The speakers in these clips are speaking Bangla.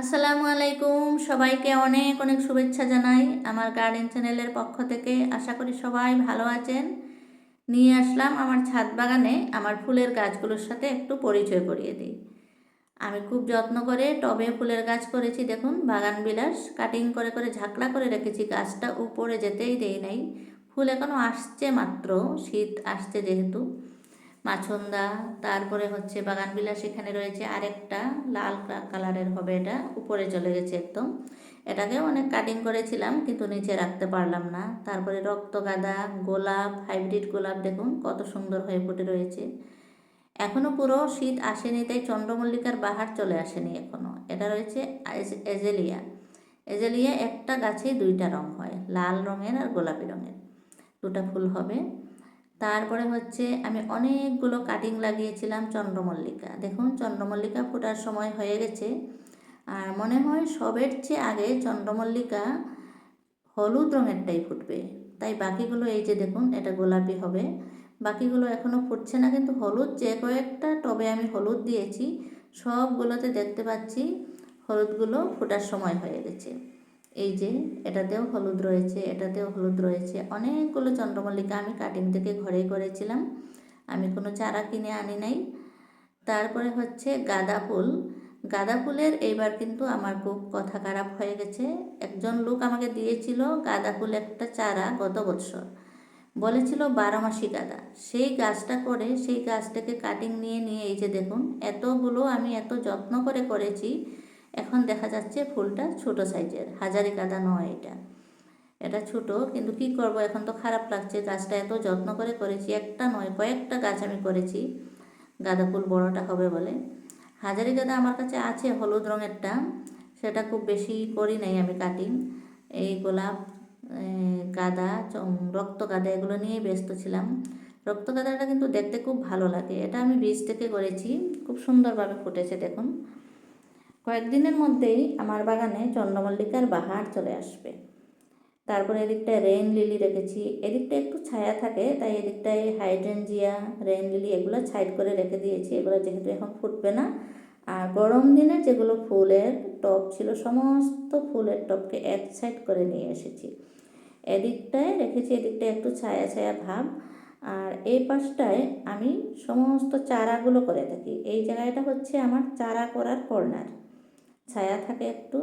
আসসালামু আলাইকুম। সবাইকে অনেক অনেক শুভেচ্ছা জানাই আমার গার্ডেন চ্যানেলের পক্ষ থেকে। আশা করি সবাই ভালো আছেন। নিয়ে আসলাম আমার ছাদ বাগানে আমার ফুলের গাছগুলোর সাথে একটু পরিচয় করিয়ে দিই। আমি খুব যত্ন করে টবে ফুলের গাছ করেছি, দেখুন, বাগান বিলাস কাটিং করে করে ঝাঁকড়া করে রেখেছি, গাছটা উপরে যেতেই দেই নাই। ফুল এখনও আসছে মাত্র, শীত আসছে যেহেতু। মাছন্দা, তারপরে হচ্ছে বাগান বিলাস এখানে রয়েছে আরেকটা লাল কালারের হবে এটা, উপরে চলে গেছে একদম। এটাকেও অনেক কাটিং করেছিলাম, কিন্তু নিচে রাখতে পারলাম না। তারপরে রক্তগাঁদা গোলাপ হাইব্রিড গোলাপ, দেখুন কত সুন্দর হয়ে ফুটে রয়েছে। এখনও পুরো শীত আসেনি, তাই চন্দ্রমল্লিকার বাহার চলে আসেনি এখনও এটা রয়েছে এজেলিয়া। এজেলিয়া একটা গাছে দুইটা রং হয়, লাল রঙের আর গোলাপি রঙের। দুটা ফুল হবে। তারপরে হচ্ছে আমি অনেকগুলো কাটিং লাগিয়েছিলাম চন্দ্রমল্লিকা। দেখুন, চন্দ্রমল্লিকা ফোটার সময় হয়ে গেছে। আর মনে হয় সবের চেয়ে আগে চন্দ্রমল্লিকা হলুদ রঙেরটাই ফুটবে। তাই বাকিগুলো এই যে দেখুন, এটা গোলাপি হবে। বাকিগুলো এখনও ফুটছে না, কিন্তু হলুদ যে কয়েকটা টবে আমি হলুদ দিয়েছি, সবগুলোতে দেখতে পাচ্ছি হলুদগুলো ফোটার সময় হয়ে গেছে। এই যে এটাতেও হলুদ রয়েছে, এটাতেও হলুদ রয়েছে। অনেকগুলো চন্দ্রমল্লিকা আমি কাটিং থেকে ঘরেই করেছিলাম। আমি কোনো চারা কিনে আনি নাই। তারপরে হচ্ছে গাঁদা ফুল। গাঁদা ফুলের এইবার কিন্তু আমার খুব কথা খারাপ হয়ে গেছে। একজন লোক আমাকে দিয়েছিল গাঁদা ফুল একটা চারা গত বছর। বলেছিল বারো মাসি গাঁদা। সেই গাছটা করে সেই গাছটাকে কাটিং নিয়ে নিয়ে এই যে দেখুন, এতগুলো আমি এত যত্ন করে করেছি এখন দেখা যাচ্ছে ফুলটা ছোট সাইজের হাজারি গাঁদা নয় এটা। এটা ছোট, কিন্তু কি করব? এখন তো খারাপ লাগছে, গাছটা এত যত্ন করে করেছি, একটা নয়, কয়েকটা গাছ আমি করেছি, গাঁদা ফুল বড়টা হবে বলে। হাজারি গাঁদা আমার কাছে আছে, হলুদ রঙেরটা, সেটা খুব বেশি করি নাই আমি কাটিং। এই গোলাপ গাঁদা রক্ত গাঁদা এগুলো নিয়েই ব্যস্ত ছিলাম। রক্ত গাঁদাটা কিন্তু দেখতে খুব ভালো লাগে, এটা আমি বীজ থেকে করেছি, খুব সুন্দরভাবে ফুটেছে দেখুন। কয়েকদিনের মধ্যেই আমার বাগানে চন্দ্রমল্লিকার বাহার চলে আসবে। তারপরে এদিকটায় রেইন লিলি রেখেছি এদিকটা একটু ছায়া থাকে, তাই এদিকটায় হাইড্রেনজিয়া রেইন লিলি এগুলো সাইড করে রেখে দিয়েছি। এগুলো যেহেতু এখন ফুটবে না, আর গরম দিনে যেগুলো ফুলের টব ছিল, সমস্ত ফুলের টবকে এক সাইড করে নিয়ে এসেছি। এদিকটায় রেখেছি, এদিকটায় একটু ছায়া ছায়া ভাব, আর এই পাশটায় আমি সমস্ত চারাগুলো করে থাকি। এই জায়গাটা হচ্ছে আমার চারা করার কর্নার। ছায়া থাকে একটু,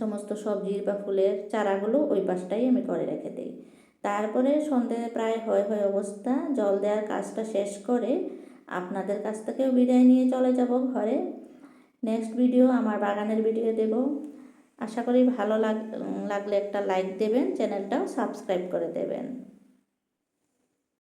সমস্ত সবজির বা ফুলের চারাগুলো ওই পাশটাই আমি করে রেখে দিই। তারপরে সন্ধে প্রায় হয় হয় অবস্থা, জল দেওয়ার কাজটা শেষ করে আপনাদের কাছ থেকেও বিদায় নিয়ে চলে যাব ঘরে। নেক্সট ভিডিও আমার বাগানের ভিডিও দেব। আশা করি ভালো লাগ লাগলে একটা লাইক দেবেন চ্যানেলটাও সাবস্ক্রাইব করে দেবেন।